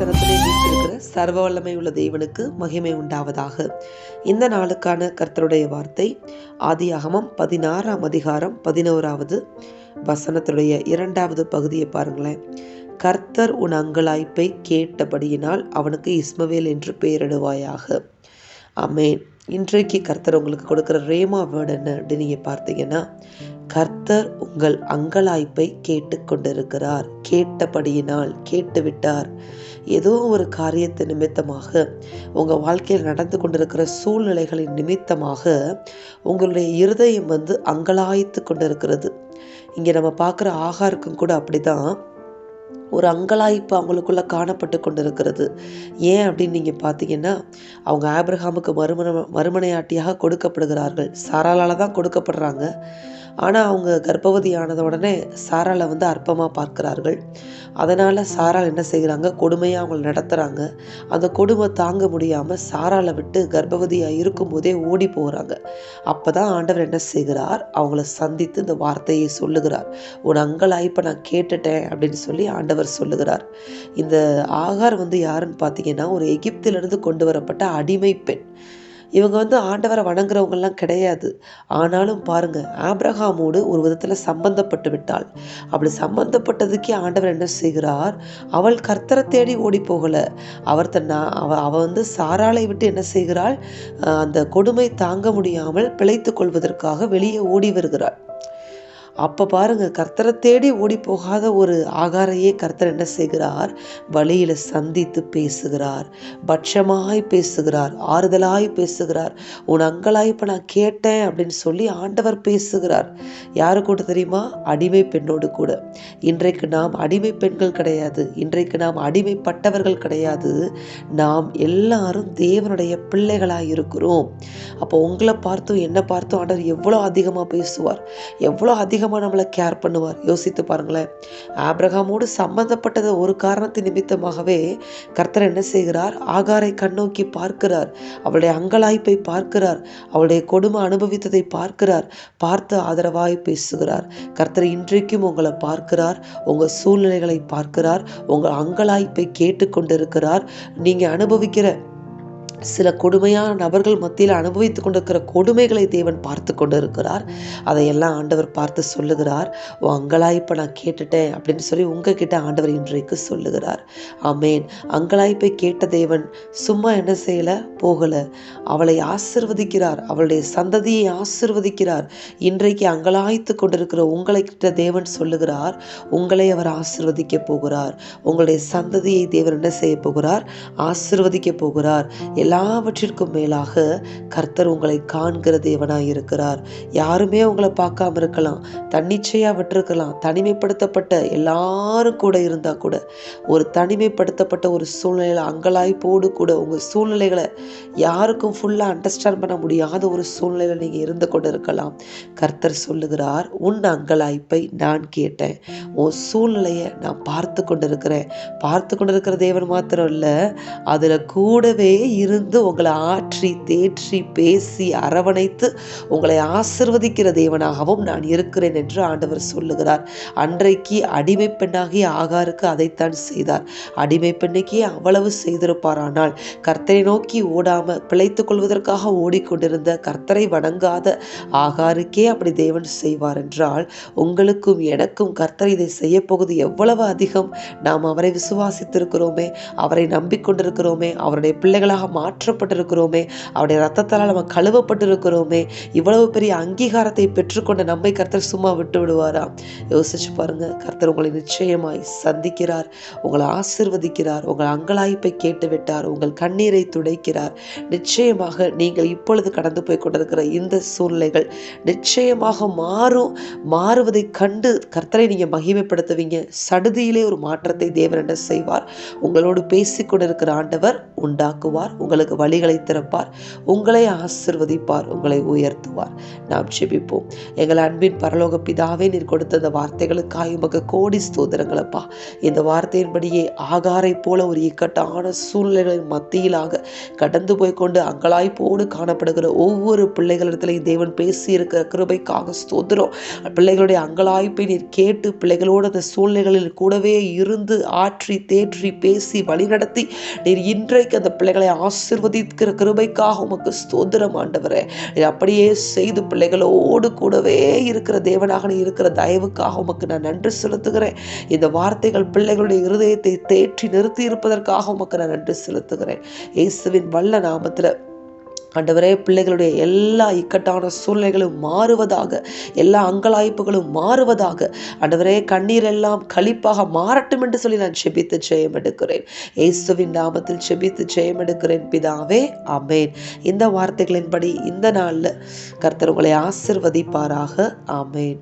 சர்வ வல்லமை உள்ள தேவனுக்கு மகிமை உண்டாவதாக. இந்த நாளுக்கான கர்த்தருடைய வார்த்தை ஆதியாகமம் பதினாறாம் அதிகாரம் பதினோராவது வசனத்துடைய இரண்டாவது பகுதியை பாருங்களேன். கர்த்தர் உன் அங்கலாய்ப்பை கேட்டபடியினால் அவனுக்கு இஸ்மவேல் என்று பெயரிடுவாயாக. அமேன் இன்றைக்கு கர்த்தர் உங்களுக்கு கொடுக்குற ரேமா வேர்டு என்ன அப்படின்னு நீங்கள் பார்த்தீங்கன்னா கர்த்தர் உங்கள் அங்கலாய்ப்பை கேட்டுக்கொண்டிருக்கிறார். கேட்டபடியினால் கேட்டுவிட்டார். ஏதோ ஒரு காரியத்தை நிமித்தமாக உங்கள் வாழ்க்கையில் நடந்து கொண்டிருக்கிற சூழ்நிலைகளின் நிமித்தமாக உங்களுடைய இருதயம் வந்து அங்கலாய்த்து கொண்டிருக்கிறது. இங்கே நம்ம பார்க்குற ஆகாருக்கும் கூட அப்படிதான். ஒரு அங்கலாய்ப்பு அவங்களுக்குள்ளே காணப்பட்டு கொண்டிருக்கிறது. ஏன் அப்படின்னு நீங்கள் பார்த்தீங்கன்னா அவங்க ஆப்ரஹாமுக்கு மறுமண மறுமனையாட்டியாக கொடுக்கப்படுகிறார்கள். சாராலால் தான் கொடுக்கப்படுறாங்க. ஆனால் அவங்க கர்ப்பவதி ஆனத உடனே சாராலை வந்து அற்பமாக பார்க்கிறார்கள். அதனால் சாரால் என்ன செய்கிறாங்க கொடுமையாக அவங்களை நடத்துகிறாங்க அந்த கொடுமை தாங்க முடியாமல் சாராலை விட்டு கர்ப்பவதியாக இருக்கும்போதே ஓடி போகிறாங்க அப்போ தான் ஆண்டவர் என்ன செய்கிறார்? அவங்கள சந்தித்து இந்த வார்த்தையை சொல்லுகிறார். உன் அங்கலாய்ப்பை நான் கேட்டுட்டேன் அப்படின்னு சொல்லி ஆண்டவர் சொல்லுகிறார். இந்த ஆகார் வந்து யாருன்னு பார்த்தீங்கன்னா ஒரு எகிப்திலிருந்து கொண்டு வரப்பட்ட அடிமை பெண். இவங்க வந்து ஆண்டவரை வணங்குறவங்கெல்லாம் கிடையாது. ஆனாலும் பாருங்க ஆப்ரஹாமோடு ஒரு விதத்தில் சம்பந்தப்பட்டு விட்டாள். அப்படி சம்பந்தப்பட்டதுக்கே ஆண்டவர் என்ன செய்கிறார்? அவள் கர்த்தரை தேடி ஓடி போகலை. அவர் தன்னா அவ அவ வந்து சாராளை விட்டு என்ன செய்கிறாள்? அந்த கொடுமை தாங்க முடியாமல் பிழைத்து கொள்வதற்காக வெளியே ஓடி வருகிறாள். அப்போ பாருங்க கர்த்தரை தேடி ஓடி போகாத ஒரு ஆகாரையே கர்த்தர் என்ன செய்கிறார்? வழியில் சந்தித்து பேசுகிறார். பட்சமாய் பேசுகிறார். ஆறுதலாய் பேசுகிறார். உன் அங்கலாய் இப்போ நான் கேட்டேன் அப்படின்னு சொல்லி ஆண்டவர் பேசுகிறார். யாரு கூட தெரியுமா? அடிமை பெண்ணோடு கூட. இன்றைக்கு நாம் அடிமை பெண்கள் கிடையாது. இன்றைக்கு நாம் அடிமைப்பட்டவர்கள் கிடையாது. நாம் எல்லாரும் தேவனுடைய பிள்ளைகளாக இருக்கிறோம். அப்போ உங்களை பார்த்தும் என்ன பார்த்தும் ஆண்டவர் எவ்வளோ அதிகமாக பேசுவார். எவ்வளோ அதிகமாக நம்மளை கேர் பண்ணுவார். யோசித்து பாருங்களேன். ஆப்ரஹாமோடு சம்பந்தப்பட்டது ஒரு காரணத்து நிமித்தமாகவே கர்த்தர் என்ன செய்கிறார்? ஆகாரை கண்ணோக்கி பார்க்கிறார். அவளுடைய அங்கலாய்ப்பை பார்க்கிறார். அவளுடைய கொடுமை அனுபவித்ததை பார்க்கிறார். பார்த்து ஆதரவாய் பேசுகிறார். கர்த்தர் இன்றைக்கும் உங்களை பார்க்கிறார். உங்கள் சூழ்நிலைகளை பார்க்கிறார். உங்கள் அங்கலாய்ப்பை கேட்டுக்கொண்டிருக்கிறார். நீங்கள் அனுபவிக்கிற சில கொடுமையான நபர்கள் மத்தியில் அனுபவித்து கொண்டிருக்கிற கொடுமைகளை தேவன் பார்த்து கொண்டு இருக்கிறார் அதையெல்லாம் ஆண்டவர் பார்த்து சொல்லுகிறார். ஓ அங்கலாய்ப்பை நான் கேட்டுட்டேன் அப்படின்னு சொல்லி உங்ககிட்ட ஆண்டவர் இன்றைக்கு சொல்லுகிறார். ஆமேன். அங்கலாய்ப்பை கேட்ட தேவன் சும்மா என்ன செய்யலை? போகலை. அவளை ஆசிர்வதிக்கிறார். அவளுடைய சந்ததியை ஆசிர்வதிக்கிறார். இன்றைக்கு அங்கலாய்த்து கொண்டிருக்கிற உங்களை கிட்ட தேவன் சொல்லுகிறார் உங்களை அவர் ஆசிர்வதிக்க போகிறார். உங்களுடைய சந்ததியை தேவன் என்ன செய்ய போகிறார்? ஆசிர்வதிக்க போகிறார். எல்லாவற்றிற்கும் மேலாக கர்த்தர் உங்களை காண்கிற தேவனாய் இருக்கிறார் யாருமே உங்களை பார்க்காம இருக்கலாம் தன்னிச்சையாக விட்டுருக்கலாம் தனிமைப்படுத்தப்பட்ட எல்லாரும் கூட இருந்தால் கூட ஒரு தனிமைப்படுத்தப்பட்ட ஒரு சூழ்நிலையில் அங்கலாய்ப்போடு கூட உங்கள் சூழ்நிலைகளை யாருக்கும் ஃபுல்லாக அண்டர்ஸ்டாண்ட் பண்ண முடியாத ஒரு சூழ்நிலையில் நீங்கள் இருந்து கொண்டு இருக்கலாம் கர்த்தர் சொல்லுகிறார் உன் அங்கலாய்ப்பை நான் கேட்டேன். உன் சூழ்நிலையை நான் பார்த்து கொண்டிருக்கிறேன். பார்த்து கொண்டிருக்கிற தேவன் மாத்திரம் இல்லை அதில் கூடவே இரு இருந்து உங்களை ஆற்றி தேற்றி பேசி அரவணைத்து உங்களை ஆசிர்வதிக்கிற தேவனாகவும் நான் இருக்கிறேன் என்று ஆண்டவர் சொல்லுகிறார். அன்றைக்கு அடிமை பெண்ணாகிய ஆகாருக்கு அதைத்தான் செய்தார். அடிமை பெண்ணுக்கே அவ்வளவு செய்திருப்பார். ஆனால் கர்த்தரை நோக்கி ஓடாம பிழைத்துக் கொள்வதற்காக ஓடிக்கொண்டிருந்த கர்த்தரை வணங்காத ஆகாருக்கே அப்படி தேவன் செய்வார் என்றால் உங்களுக்கும் எனக்கும் கர்த்தர் இதை செய்யப்போகுது எவ்வளவு அதிகம். நாம் அவரை விசுவாசித்திருக்கிறோமே அவரை நம்பிக்கொண்டிருக்கிறோமே அவருடைய பிள்ளைகளாக மாற்றப்பட்டிருக்கிறோமே. அவருடைய ரத்தத்தால் நம்ம கழுவப்பட்டிருக்கிறோமே. இவ்வளவு பெரிய அங்கீகாரத்தை பெற்றுக்கொண்ட நம்மை கர்த்தர் சும்மா விட்டு விடுவாரா யோசிச்சு பாருங்க. கர்த்தர் உங்களை நிச்சயமாய் சந்திக்கிறார். உங்களை ஆசிர்வதிக்கிறார். உங்கள் அங்கலாய்ப்பை கேட்டுவிட்டார். உங்கள் கண்ணீரை துடைக்கிறார். நிச்சயமாக நீங்கள் இப்பொழுது கடந்து போய் கொண்டிருக்கிற இந்த சூழ்நிலைகள் நிச்சயமாக மாறும். மாறுவதை கண்டு கர்த்தரை நீங்க மகிமைப்படுத்துவீங்க. சடுதியிலே ஒரு மாற்றத்தை தேவன் என்ன செய்வார்? உங்களோடு பேசிக்கொண்டிருக்கிற ஆண்டவர் உண்டாக்குவார். உங்களை உங்களுக்கு வழிகளை திறப்பார். உங்களை ஆசிர்வதிப்பார். உங்களை உயர்த்துவார். நாம் செபிப்போம் எங்கள் அன்பின் பரலோக பிதாவே நீர் கொடுத்த அந்த வார்த்தைகளுக்காக உமக்கு கோடி ஸ்தோதரங்களப்பா இந்த வார்த்தையின்படியே ஆகாரை போல ஒரு இக்கட்டான சூழ்நிலை மத்தியிலாக கடந்து போய் கொண்டு அங்கலாய்ப்போடு காணப்படுகிற ஒவ்வொரு பிள்ளைகளிடத்திலையும் தேவன் பேசி இருக்கிற கிருபைக்காக ஸ்தோத்திரம். பிள்ளைகளுடைய அங்கலாய்ப்பை நீர் கேட்டு பிள்ளைகளோடு அந்த சூழ்நிலைகளில் கூடவே இருந்து ஆற்றி தேற்றி பேசி வழிநடத்தி நீர் இன்றைக்கு அந்த பிள்ளைகளை ஆசிர்வதிக்கிற கிருபைக்காக உமக்கு ஸ்தோத்திரம் ஆண்டவரே. அப்படியே செய்து பிள்ளைகளோடு கூடவே இருக்கிற தேவனாக இருக்கிற தயவுக்காக உமக்கு நான் நன்றி செலுத்துகிறேன். இந்த வார்த்தைகள் பிள்ளைகளுடைய இருதயத்தை தேற்றி நிறுத்தி இருப்பதற்காக உமக்கு நான் நன்றி செலுத்துகிறேன். இயேசுவின் வல்ல நாமத்தில் ஆண்டவரே பிள்ளைகளுடைய எல்லா இக்கட்டான சூழ்நிலைகளும் மாறுவதாக எல்லா அங்கலாய்ப்புகளும் மாறுவதாக ஆண்டவரே கண்ணீர் எல்லாம் கழிப்பாக மாறட்டும் என்று சொல்லி நான் செபித்து ஜெயம் எடுக்கிறேன் இயேசுவின் நாமத்தில் செபித்து ஜெயம் எடுக்கிறேன் பிதாவே அமேன் இந்த வார்த்தைகளின்படி இந்த நாளில் கர்த்தர் உங்களை ஆசிர்வதிப்பாராக ஆமேன்.